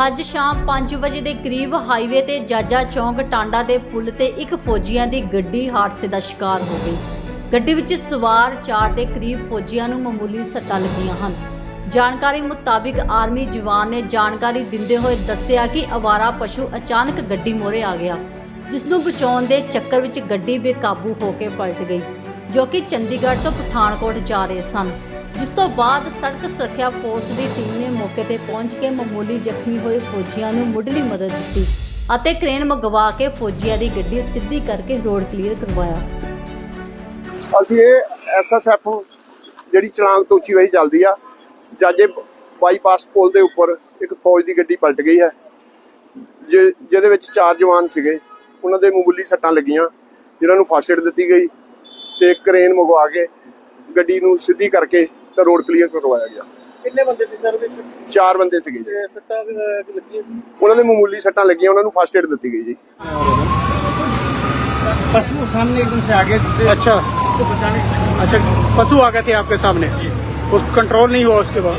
ਅੱਜ ਸ਼ਾਮ 5 ਵਜੇ ਦੇ ਕਰੀਬ ਹਾਈਵੇ ਤੇ ਜਾਜਾ ਚੌਂਕ ਟਾਂਡਾ ਦੇ ਪੁਲ ਤੇ ਇੱਕ ਫੌਜੀਆਂ ਦੀ ਗੱਡੀ ਹਾਦਸੇ ਦਾ ਸ਼ਿਕਾਰ ਹੋ ਗਈ। ਗੱਡੀ ਵਿੱਚ ਸਵਾਰ 4 ਦੇ ਕਰੀਬ ਫੌਜੀਆਂ ਨੂੰ ਮਾਮੂਲੀ ਸੱਟਾਂ ਲੱਗੀਆਂ ਹਨ। ਜਾਣਕਾਰੀ ਮੁਤਾਬਿਕ ਆਰਮੀ ਜਵਾਨ ਨੇ ਜਾਣਕਾਰੀ ਦਿੰਦੇ ਹੋਏ ਦੱਸਿਆ ਕਿ ਅਵਾਰਾ ਪਸ਼ੂ ਅਚਾਨਕ ਗੱਡੀ ਮੋਰੇ ਆ ਗਿਆ, ਜਿਸ ਨੂੰ ਬਚਾਉਣ ਦੇ ਚੱਕਰ ਵਿੱਚ ਗੱਡੀ ਬੇਕਾਬੂ ਹੋ ਕੇ ਪਲਟ ਗਈ, ਜੋ ਕਿ ਚੰਡੀਗੜ੍ਹ ਤੋਂ ਪਠਾਨਕੋਟ ਜਾ ਰਹੇ ਸਨ। ਜਿਸ ਤੋਂ ਬਾਅਦ ਸੜਕ ਸੁਰੱਖਿਆ ਫੋਰਸ ਦੀ ਟੀਮ ਨੇ ਮੌਕੇ ਤੇ ਪਹੁੰਚ ਕੇ ਮਾਮੂਲੀ ਜ਼ਖਮੀ ਹੋਏ ਫੌਜੀਆਂ ਨੂੰ ਮੁੱਢਲੀ ਮਦਦ ਦਿੱਤੀ ਅਤੇ ਕ੍ਰੇਨ ਮੰਗਵਾ ਕੇ ਫੌਜੀਆਂ ਦੀ ਗੱਡੀ ਸਿੱਧੀ ਕਰਕੇ ਰੋਡ ਕਲੀਅਰ ਕਰਵਾਇਆ। ਅਸੀਂ ਇਹ ਐਸਐਸਐਫ ਜਿਹੜੀ ਚਲਾਂਗ ਤੋਂ ਉੱਚੀ ਵਹੀ ਚੱਲਦੀ ਆ, ਜਾਜੇ ਬਾਈਪਾਸ ਪੁਲ ਦੇ ਉੱਪਰ ਇੱਕ ਫੌਜ ਦੀ ਗੱਡੀ ਪਲਟ ਗਈ ਹੈ ਜਿਹਦੇ ਵਿੱਚ ਚਾਰ ਜਵਾਨ ਸੀਗੇ, ਉਹਨਾਂ ਦੇ ਮਾਮੂਲੀ ਸੱਟਾਂ ਲੱਗੀਆਂ ਜਿਨ੍ਹਾਂ ਨੂੰ ਫਾਸਟ ਏਡ ਦਿੱਤੀ ਗਈ ਤੇ ਕਰੇਨ ਮੰਗਵਾ ਕੇ ਗੱਡੀ ਨੂੰ ਸਿੱਧੀ ਕਰਕੇ ਤੇ ਰੋਡ ਕਲੀਅਰ ਕਰਵਾਇਆ ਗਿਆ ਕਿੰਨੇ ਬੰਦੇ ਸੀ ਸਰ ਵਿੱਚ ਚਾਰ ਬੰਦੇ ਸੀਗੇ ਜੀ ਤੇ ਸੱਟਾਂ ਅਹ, ਕਿ ਲੱਗੀਆਂ ਉਹਨਾਂ ਦੇ ਮਾਮੂਲੀ ਸੱਟਾਂ ਲੱਗੀਆਂ ਉਹਨਾਂ ਨੂੰ ਫਾਸਟ ਏਡ ਦਿੱਤੀ ਗਈ ਜੀ पशु सामने एकदम से आगे से अच्छा उसको बचाने अच्छा पशु आ गए थे आपके सामने उस कंट्रोल नहीं हुआ उसके बाद